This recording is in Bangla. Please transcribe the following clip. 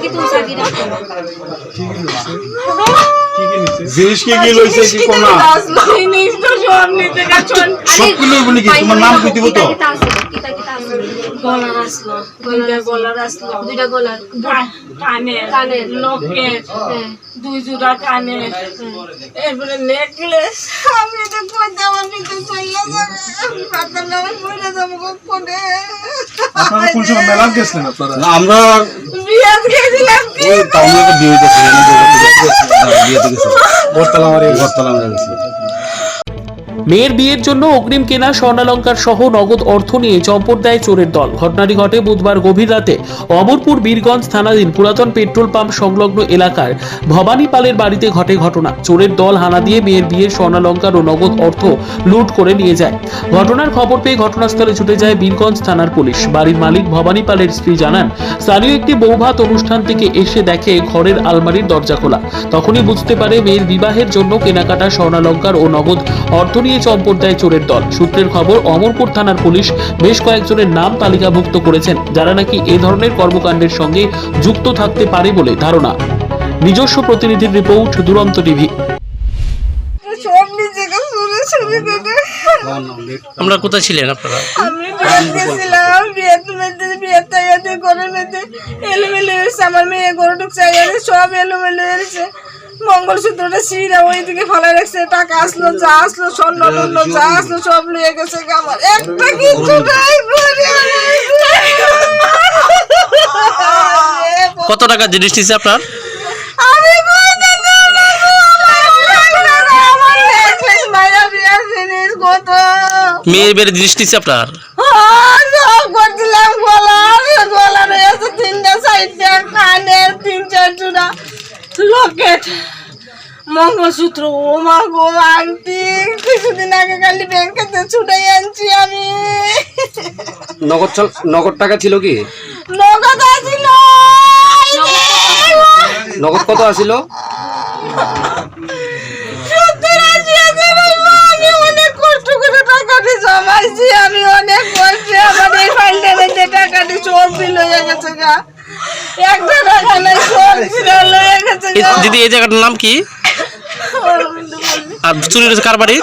কি তুমি সাকি রাখো জিনিস কি কি লইছে কি কোন না? জিনিস তো সব সবগুলো বলি কি তোমার নাম কি দিব তো? কিতা আছে কিতা কিতা আছে গলার আসলো দুইটা গলার আসলো। দুইটা গলার। কানে কানের। লকেট হ্যাঁ। দুই জোড়া কানে এরপরে নেকলেস। আমি তো কইতে আমার নিতে চলে যাবে পাতার নামে পড়ে যাব কোনে আপনারা কোন সময় মেলা গেছিলেন আপনারা? আমরা বিয়ে বিয়ে থেকে বর্তালা মারিয়ে বর্তলা মারিয়ে গেছি মেয়ের বিয়ের জন্য অগ্রিম কেনা স্বর্ণালঙ্কার সহ নগদ অর্থ নিয়ে চম্পট দেয় চোরের দল। ঘটনাটি ঘটে বুধবার গভীর রাতে অমরপুর বীরগঞ্জ থানাধীন পুরাতন পেট্রোল পাম্প সংলগ্ন এলাকার ভবানী পালের বাড়িতে ঘটে ঘটনা। চোরের দল হানা দিয়ে মেয়ের বিয়ের স্বর্ণালঙ্কার ও নগদ অর্থ লুট করে নিয়ে যায়। ঘটনার খবর পেয়ে ঘটনাস্থলে ছুটে যায় বীরগঞ্জ থানার পুলিশ। বাড়ির মালিক ভবানী পালের স্ত্রী জানান, স্থানীয় একটি বৌভাত অনুষ্ঠান থেকে এসে দেখে ঘরের আলমারির দরজা খোলা। তখনই বুঝতে পারে মেয়ের বিবাহের জন্য কেনাকাটা স্বর্ণালঙ্কার ও নগদ অর্থ নিয়ে চম্পট দেয় চোরের দল সূত্রের খবর অমরপুর থানার পুলিশ বেশ কয়েকজনের নাম তালিকাভুক্ত করেছেন যারা নাকি এ ধরনের কর্মকাণ্ডের সঙ্গে যুক্ত থাকতে পারে বলে ধারণা নিজস্ব প্রতিনিধির রিপোর্ট দুরন্ত টিভি আমরা কোথায় ছিলেন আপনারা আমি গেছিলাম এলোমেলো আমার মেয়ে গরু ঢুকছে সব এলোমেলো হয়েছে মঙ্গলসূত্রটা সিরা ওইদিকে ফেলে রাখছে টাকা আসলো যা আসলো স্বর্ণ টর্ণ যা আসলো সব নিয়ে গেছে আমার একটা কিছু নাই কত টাকা জিনিস নিছে আপনার? মেয়ের বেড়ে জিনিস নিছে আপনার? গলার গলার তিনটা সাইডটা কানের তিন চার জোড়া লকেট মঙ্গলসূত্র ও মা গো আংটি কিছুদিন আগে খালি ব্যাংকেতে ছুটাই আনছি আমি। নগদ চল- নগদ টাকা ছিল কি? নগদ আছিল। নগদ কত আছিল? জমাইছি আমি অনেক কষ্টে ফাইলটা মধ্যে টাকাটি সব বিল হয়ে গেছে গা। দিদি এই জায়গাটার নাম কি? আর চুরি হয়েছে কার বাড়ি।